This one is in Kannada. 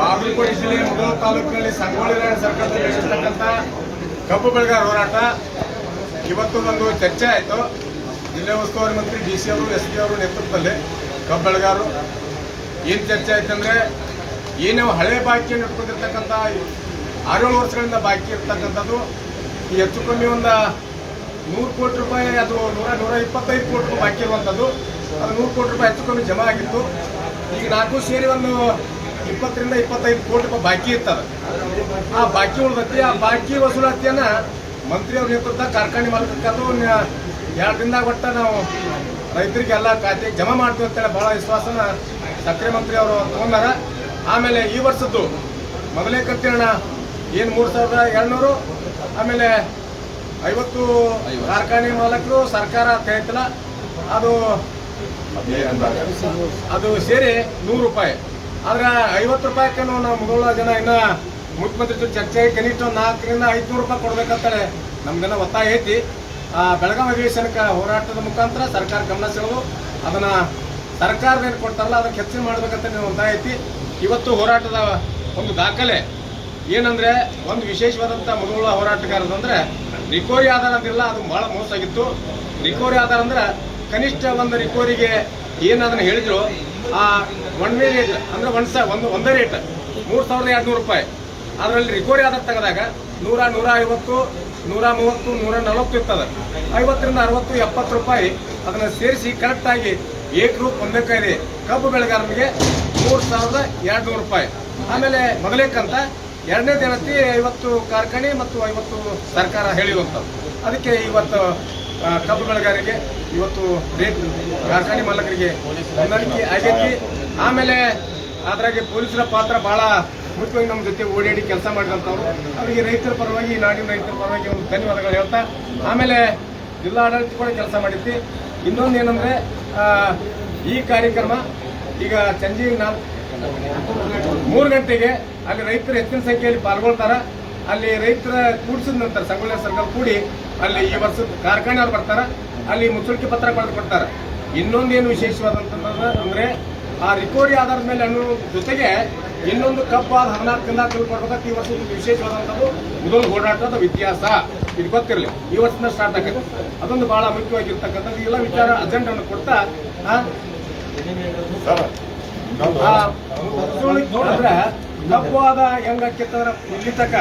ಬಾಗಲಕೋಟೆ ಜಿಲ್ಲೆ ಮುಧೋಳ ತಾಲೂಕಿನಲ್ಲಿ ಸಂಗೊಳ್ಳಿ ರಾಯಣ್ಣ ಸರ್ಕಾರದಲ್ಲಿ ನಡೆಸಿರ್ತಕ್ಕಂಥ ಕಬ್ಬು ಬೆಳೆಗಾರ ಹೋರಾಟ. ಇವತ್ತು ಒಂದು ಚರ್ಚೆ ಆಯಿತು. ಜಿಲ್ಲೆ ಉಸ್ತುವಾರಿ ಮಂತ್ರಿ ಡಿ ಸಿ ಅವರು ಎಸ್ ಪಿ ಅವರು ನೇತೃತ್ವದಲ್ಲಿ ಕಬ್ಬು ಬೆಳೆಗಾರರು. ಏನು ಚರ್ಚೆ ಆಯ್ತಂದ್ರೆ ಏನು ಹಳೆ ಬಾಕಿಯನ್ನು ಇಟ್ಕೊಂಡಿರ್ತಕ್ಕಂಥ ಆರೇಳು ವರ್ಷಗಳಿಂದ ಬಾಕಿ ಇರ್ತಕ್ಕಂಥದ್ದು, ಈ ಹೆಚ್ಚು ಕಮ್ಮಿ ಒಂದು ನೂರು ಕೋಟಿ ರೂಪಾಯಿ, ಅದು ನೂರ ನೂರ ಇಪ್ಪತ್ತೈದು ಕೋಟಿ ರೂಪಾಯಿ ಬಾಕಿ ಇರುವಂಥದ್ದು. ಅದು ನೂರು ಕೋಟಿ ರೂಪಾಯಿ ಹೆಚ್ಚು ಕಮ್ಮಿ ಜಮಾ ಆಗಿತ್ತು. ಈಗ ನಾಲ್ಕು ಸೇರಿ ಒಂದು ಇಪ್ಪತ್ತರಿಂದ ಇಪ್ಪತ್ತೈದು ಕೋಟಿ ರೂಪಾಯಿ ಬಾಕಿ ಇರ್ತದೆ ಆ ಬಾಕಿ ಉಳಿದೈತಿ ಆ ಬಾಕಿ ವಸೂಲಾತಿಯನ್ನ ಮಂತ್ರಿ ಅವ್ರ ನೇತೃತ್ವ ಕಾರ್ಖಾನೆ ನ- ಎರಡು ದಿನದಾಗ ಒಟ್ಟ ನಾವು ರೈತರಿಗೆಲ್ಲ ಖಾತೆ ಜಮಾ ಮಾಡ್ತೀವಿ ಅಂತೇಳಿ ಬಹಳ ವಿಶ್ವಾಸನ ಸಕ್ಕರೆ ಮಂತ್ರಿ ಅವರು ತಗೊಂಡಾರ. ಆಮೇಲೆ ಈ ವರ್ಷದ್ದು ಮೊದಲೇ ಕಂತಿನ ಏನು ಮೂರು ಸಾವಿರದ ಎರಡುನೂರು ಆಮೇಲೆ ಐವತ್ತು ಕಾರ್ಖಾನೆ ಮಾಲಕರು ಸರ್ಕಾರ ಹೇಳ್ತಿಲ್ಲ. ಅದು ಅದು ಸೇರಿ ನೂರು ರೂಪಾಯಿ. ಆದ್ರೆ ಐವತ್ತು ರೂಪಾಯಿ ನಾವು ಮುಗಳ ಜನ ಇನ್ನ ಮುಖ್ಯಮಂತ್ರಿ ಜೊತೆ ಚರ್ಚೆ ಕನಿಷ್ಠ ಒಂದು ನಾಲ್ಕರಿಂದ ಐದುನೂರು ರೂಪಾಯಿ ಕೊಡ್ಬೇಕಂತಾರೆ ನಮ್ದೆಲ್ಲ ಒತ್ತಾಯ ಐತಿ. ಆ ಬೆಳಗಾವಿ ಅಧಿವೇಶನಕ್ಕೆ ಹೋರಾಟದ ಮುಖಾಂತರ ಸರ್ಕಾರ ಗಮನ ಸೆಳೆದು ಅದನ್ನ ಸರ್ಕಾರದ ಏನು ಕೊಡ್ತಾರಲ್ಲ ಅದಕ್ಕೆ ಹೆಚ್ಚಿನ ಮಾಡ್ಬೇಕಂತ ನೀವು ಒತ್ತಾಯ ಐತಿ. ಇವತ್ತು ಹೋರಾಟದ ಒಂದು ದಾಖಲೆ ಏನಂದ್ರೆ ಒಂದು ವಿಶೇಷವಾದಂಥ ಮೊದಲ ಹೋರಾಟಗಾರದಂದ್ರೆ ರಿಕೋರಿ ಆಧಾರ ಅಂದಿರಲ್ಲ ಅದು ಬಹಳ ಮೋಸ ಆಗಿತ್ತು. ರಿಕೋರಿ ಆಧಾರ ಅಂದ್ರೆ ಕನಿಷ್ಠ ಒಂದು ರಿಕೋರಿಗೆ ಏನು ಅದನ್ನ ಹೇಳಿದ್ರು ಆ ಒನ್ ರೇಟ್ ಅಂದ್ರೆ ಒಂದ್ ಸ ಒಂದು, ಒಂದೇ ರೇಟ್ ಮೂರು ಸಾವಿರದ ಎರಡ್ನೂರು ರೂಪಾಯಿ. ಅದರಲ್ಲಿ ರಿಕೋರಿ ಆದ ತೆಗೆದಾಗ ನೂರ ನೂರ ಐವತ್ತು, ನೂರ ಮೂವತ್ತು, ನೂರ ನಲವತ್ತು ಇರ್ತದೆ. ಐವತ್ತರಿಂದ ಅರವತ್ತು, ಎಪ್ಪತ್ತು ರೂಪಾಯಿ ಅದನ್ನ ಸೇರಿಸಿ ಕರೆಕ್ಟಾಗಿ ಏಕರೂಪ ಒಂದೇ ಕಾಯ್ದೆ ಕಬ್ಬು ಬೆಳೆಗಾರನಿಗೆ ಮೂರು ಸಾವಿರದ ಎರಡ್ನೂರು ರೂಪಾಯಿ. ಆಮೇಲೆ ಮೊದಲೇ ಕಂತ ಎರಡನೇ ದಿನಕ್ಕೆ ಐವತ್ತು ಕಾರ್ಖಾನೆ ಮತ್ತು ಐವತ್ತು ಸರ್ಕಾರ ಹೇಳಿರುವಂಥದ್ದು. ಅದಕ್ಕೆ ಇವತ್ತು ಕಬ್ಬು ಬೆಳೆಗಾರರಿಗೆ ಇವತ್ತು ರೇಟ್ ಕಾರ್ಖಾನೆ ಮಾಲಕರಿಗೆ ಹೊಂದಾಣಿಕೆ ಆಗೈತಿ. ಆಮೇಲೆ ಅದ್ರಾಗೆ ಪೊಲೀಸರ ಪಾತ್ರ ಬಹಳ ಮುಖ್ಯವಾಗಿ ನಮ್ಮ ಜೊತೆ ಓಡಾಡಿ ಕೆಲಸ ಮಾಡಿದಂಥವ್ರು. ಅವರಿಗೆ ರೈತರ ಪರವಾಗಿ, ನಾಡಿನ ರೈತರ ಪರವಾಗಿ ಒಂದು ಧನ್ಯವಾದಗಳು ಹೇಳ್ತಾ. ಆಮೇಲೆ ಜಿಲ್ಲಾ ಆಡಳಿತ ಕೂಡ ಕೆಲಸ ಮಾಡಿದ್ವಿ. ಇನ್ನೊಂದು ಏನಂದ್ರೆ ಈ ಕಾರ್ಯಕ್ರಮ ಈಗ ಸಂಜೆ ನಾಲ್ಕು ಮೂರು ಗಂಟೆಗೆ ಅಲ್ಲಿ ರೈತರು ಹೆಚ್ಚಿನ ಸಂಖ್ಯೆಯಲ್ಲಿ ಪಾಲ್ಗೊಳ್ತಾರ. ಅಲ್ಲಿ ರೈತರ ಕೂಡಿಸಿದ ನಂತರ ಸಂಗೊಳ್ಳಿ ಸರ್ಕಲ್ ಕೂಡಿ ಅಲ್ಲಿ ಈ ವರ್ಷದ ಕಾರ್ಖಾನೆ ಅವ್ರು ಬರ್ತಾರ ಅಲ್ಲಿ ಮುಚ್ಚಳಿಕೆ ಪತ್ರ ಕೊಡ್ತಾರೆ. ಇನ್ನೊಂದು ಇನ್ನೊಂದೇನು ವಿಶೇಷವಾದಂತಂದ್ರೆ ಅಂದ್ರೆ ಆ ರಿಕವರಿ ಆಧಾರದ ಮೇಲೆ ಅನ್ನೋ ಜೊತೆಗೆ ಇನ್ನೊಂದು ಕಪ್ ಆದ ಹದಿನಾಲ್ಕು ದಿನ ಕೊಡ್ಬೇಕಂತ ಈ ವರ್ಷದ ಒಂದು ವಿಶೇಷವಾದಂಥದ್ದು ಮೊದಲು ಓಡಾಟದ ಇತಿಹಾಸ. ಇದು ಗೊತ್ತಿರಲಿ ಈ ವರ್ಷದಿಂದ ಸ್ಟಾರ್ಟ್ ಆಗುತ್ತೆ ಅದೊಂದು ಬಹಳ ಮುಖ್ಯವಾಗಿರ್ತಕ್ಕಂಥದ್ದು. ಎಲ್ಲ ವಿಚಾರ ಅಜೆಂಡನ್ನು ಕೊಡ್ತಾ ಅಂದ್ರೆ ಕಪ್ಪು ಆದ ಹೆಂಗಾಕಿತ್ತಂದ್ರೆ ಇಲ್ಲಿ ತಕ